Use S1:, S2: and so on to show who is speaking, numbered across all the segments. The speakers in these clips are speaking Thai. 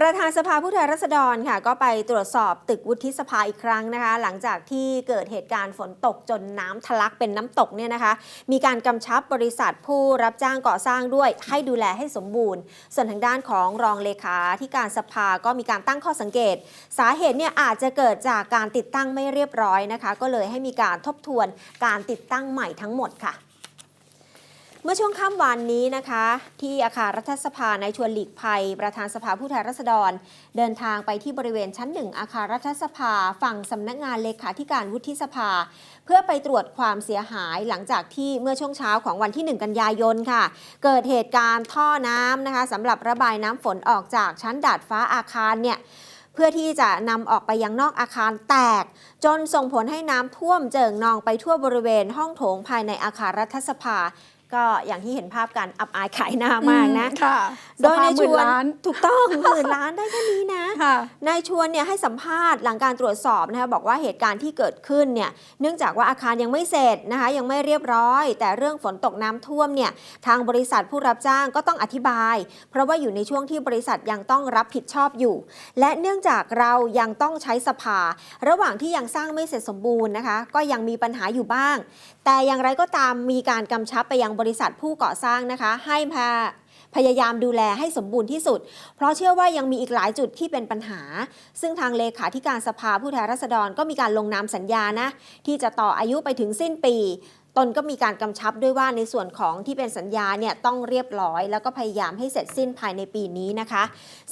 S1: ประธานสภาผู้แทนราษฎรค่ะก็ไปตรวจสอบตึกวุฒิสภาอีกครั้งนะคะ หลังจากที่เกิดเหตุการณ์ฝนตกจนน้ำทะลักเป็นน้ำตกเนี่ยนะคะ มีการกำชับบริษัทผู้รับจ้างก่อสร้างด้วย ให้ดูแลให้สมบูรณ์ ส่วนทางด้านของรองเลขาที่การสภาก็มีการตั้งข้อสังเกต สาเหตุเนี่ยอาจจะเกิดจากการติดตั้งไม่เรียบร้อยนะคะ ก็เลยให้มีการทบทวนการติดตั้งใหม่ทั้งหมดค่ะ เมื่อช่วงค่ำวานนี้นะคะ ที่อาคารรัฐสภาในายชวนหลีกภัย ประธานสภาผู้แทนราษฎร เดินทางไปที่บริเวณชั้นหนึ่งอาคารรัฐสภาฝั่งสำนักงานเลขาธิการวุฒิสภา เพื่อไปตรวจความเสียหายหลังจากที่เมื่อช่วงเช้าของวันที่ 1 กันยายนค่ะ เกิดเหตุการณ์ท่อน้ำนะคะสำหรับระบายน้ำฝนออกจากชั้นดาดฟ้าอาคารเนี่ยเพื่อที่จะนำออกไปยังนอกอาคารแตก จนส่งผลให้น้ำท่วมเจิ่งนองไปทั่วบริเวณห้องโถงภายในอาคารรัฐสภา ก็อย่างที่เห็นภาพกันอับอายขายหน้ามากนะ
S2: ค่ะ
S1: โดยใน
S2: สภาห
S1: ช
S2: มื่
S1: วน
S2: ล้าน
S1: ถูกต้องหมื่นล้านได้แค่นี้นะ
S2: ค่ะ
S1: นายชวนเนี่ยให้สัมภาษณ์หลังการตรวจสอบนะคะบอกว่าเหตุการณ์ที่เกิดขึ้นเนี่ยเนื่องจากว่าอาคารยังไม่เสร็จนะคะยังไม่เรียบร้อย แต่เรื่องฝนตกน้ำท่วมเนี่ยทางบริษัทผู้รับจ้างก็ต้องอธิบาย เพราะว่าอยู่ในช่วงที่บริษัทยังต้องรับผิดชอบอยู่ และเนื่องจากเรายังต้องใช้สภา ระหว่างที่ยังสร้างไม่เสร็จสมบูรณ์นะคะ ก็ยังมีปัญหาอยู่บ้าง แต่อย่างไรก็ตามมีการกำชับไปยังบริษัทผู้ก่อสร้างนะคะ ให้พา พยายามดูแลให้สมบูรณ์ที่สุด เพราะเชื่อว่ายังมีอีกหลายจุดที่เป็นปัญหา ซึ่งทางเลขาธิการสภาผู้แทนราษฎรก็มีการลงนามสัญญานะ ที่จะต่ออายุไปถึงสิ้นปี ตนก็มีการกำชับด้วยว่าในส่วนของที่เป็นสัญญาเนี่ยต้องเรียบร้อย แล้วก็พยายามให้เสร็จสิ้นภายในปีนี้นะคะ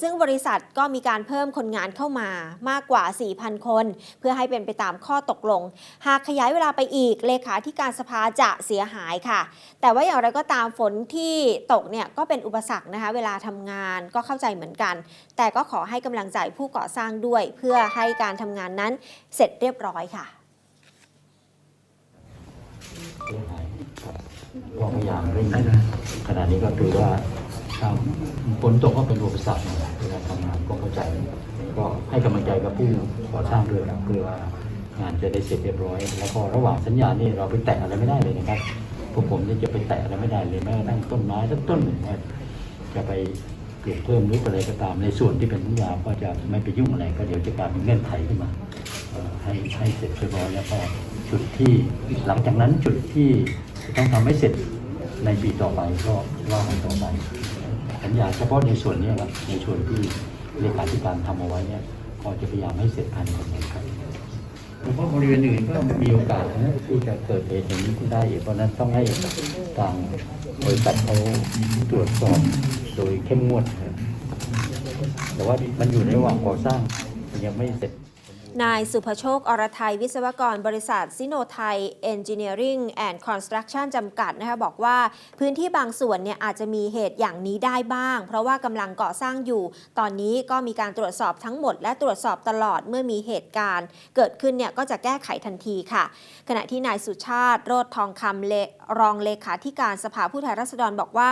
S1: ซึ่งบริษัทก็มีการเพิ่มคนงานเข้ามามากกว่า 4,000 คน เพื่อให้เป็นไปตามข้อตกลง หากขยายเวลาไปอีกเลขาธิการสภาจะเสียหายค่ะ แต่ว่าอย่างไรก็ตามฝนที่ตกเนี่ยก็เป็นอุปสรรคนะคะ เวลาทำงานก็เข้าใจเหมือนกัน แต่ก็ขอให้กำลังใจผู้ก่อสร้างด้วย เพื่อให้การทำงานนั้นเสร็จเรียบร้อยค่ะ
S3: เสียหายครับ ก็พยายามเร่งขณะนี้ก็คือว่าฝนตกก็เป็นอุปสรรคนะเวลาทำงานก็เข้าใจ ก็ให้กำลังใจกับผู้ก่อสร้างด้วยนะเพื่อว่างานจะได้เสร็จเรียบร้อย แล้วก็ระหว่างสัญญานี่เราไปแตะอะไรไม่ได้เลยนะครับพวกผมนี่จะไปแตะอะไรไม่ได้เลยแม้กระทั่งต้นไม้สักต้นหนึ่งว่าจะไปปลูกเพิ่มหรืออะไรก็ตามในส่วนที่เป็นสัญญาก็จะไม่ไปยุ่งอะไรก็เดี๋ยวจะกลายเป็นเงื่อนไขขึ้นมาให้ให้เสร็จเรียบร้อยแล้วก็ จุดที่หลังจากนั้นจุดที่จะต้องทำให้เสร็จในปีต่อไปก็ว่ากันต่อไปสัญญาเฉพาะในส่วนนี้ครับในส่วนที่เลขาธิการทำเอาไว้เนี่ยก็จะพยายามให้เสร็จภายในกำหนดครับเพราะบริเวณอื่นก็มีโอกาสนะที่จะเกิดเหตุอย่างนี้ขึ้นได้อีกเพราะฉะนั้นต้องให้ทางบริษัทเขาตรวจสอบโดยเข้มงวดครับแต่ว่ามันอยู่ในระหว่างก่อสร้างยังไม่เสร็จ
S1: นายสุภโชค อรไทยวิศวกร บริษัทซิโนไทยเอนจิเนียริ่งแอนด์คอนสตรักชั่นจำกัดนะคะบอกว่าพื้นที่บางส่วนเนี่ยอาจจะมีเหตุอย่างนี้ได้บ้าง เพราะว่ากำลังก่อสร้างอยู่ ตอนนี้ก็มีการตรวจสอบทั้งหมด และตรวจสอบตลอดเมื่อมีเหตุการณ์ เกิดขึ้นเนี่ยก็จะแก้ไขทันทีค่ะ ขณะที่นายสุชาติ โรธทองคำเลรองเลขาธิการสภาผู้แทนราษฎรบอกว่า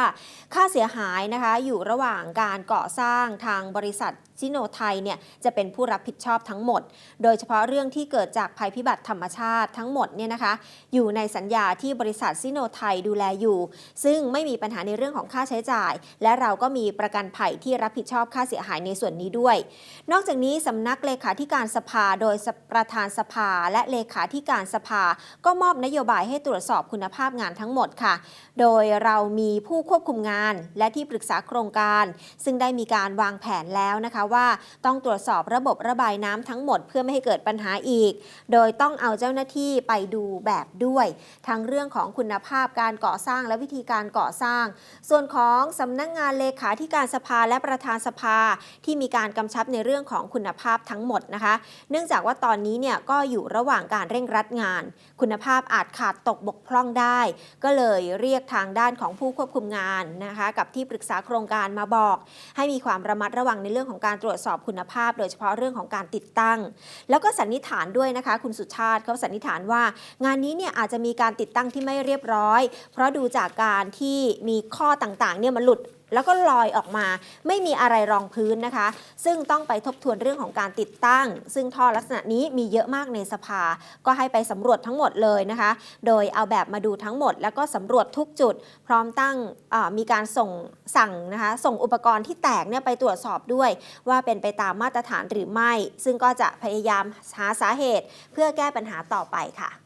S1: ค่าเสียหายนะคะอยู่ระหว่างการก่อสร้างทางบริษัทซิโนไทยเนี่ยจะเป็นผู้รับผิดชอบทั้งหมดโดยเฉพาะเรื่องที่เกิดจากภัยพิบัติธรรมชาติทั้งหมดเนี่ยนะคะ อยู่ในสัญญาที่บริษัทซิโนไทยดูแลอยู่ ซึ่งไม่มีปัญหาในเรื่องของค่าใช้จ่าย และเราก็มีประกันภัยที่รับผิดชอบค่าเสียหายในส่วนนี้ด้วย นอกจากนี้สำนักเลขาธิการสภาโดยประธานสภา และเลขาธิการสภา ก็มอบนโยบายให้ตรวจสอบคุณภาพงานทั้งหมดค่ะ โดยเรามีผู้ควบคุมงาน และที่ปรึกษาโครงการ ซึ่งได้มีการวางแผนแล้วนะคะว่า ต้องตรวจสอบระบบระบายน้ำทั้งหมดเพื่อไม่ให้เกิดปัญหาอีก โดยต้องเอาเจ้าหน้าที่ไปดูแบบด้วย ทั้งเรื่องของคุณภาพการก่อสร้างและวิธีการก่อสร้าง ส่วนของสำนักงงานเลขาธิการสภาและประธานสภาที่มีการกำชับในเรื่องของคุณภาพทั้งหมดนะคะ เนื่องจากว่าตอนนี้เนี่ยก็อยู่ระหว่างการเร่งรัดงาน คุณภาพอาจขาดตกบกพร่องได้ ก็เลยเรียกทางด้านของผู้ควบคุมงานนะคะ กับที่ปรึกษาโครงการมาบอก ให้มีความระมัดระวังในเรื่องของการตรวจสอบคุณภาพ โดยเฉพาะเรื่องของการติดตั้งแล้วก็สันนิษฐานด้วยนะคะ คุณสุชาติเขาสันนิษฐานว่า งานนี้เนี่ยอาจจะมีการติดตั้งที่ไม่เรียบร้อย เพราะดูจากการที่มีข้อต่างๆเนี่ยมันหลุด แล้วก็ลอยออกมา ไม่มีอะไรรองพื้นนะคะ ซึ่งต้องไปทบทวนเรื่องของการติดตั้ง ซึ่งท่อลักษณะนี้มีเยอะมากในสภา ก็ให้ไปสำรวจทั้งหมดเลยนะคะ โดยเอาแบบมาดูทั้งหมด แล้วก็สำรวจทุกจุด พร้อมตั้งมีการส่งสั่งนะคะ ส่งอุปกรณ์ที่แตกเนี่ยไปตรวจสอบด้วย ว่าเป็นไปตามมาตรฐานหรือไม่ ซึ่งก็จะพยายามหาสาเหตุ เพื่อแก้ปัญหาต่อไปค่ะ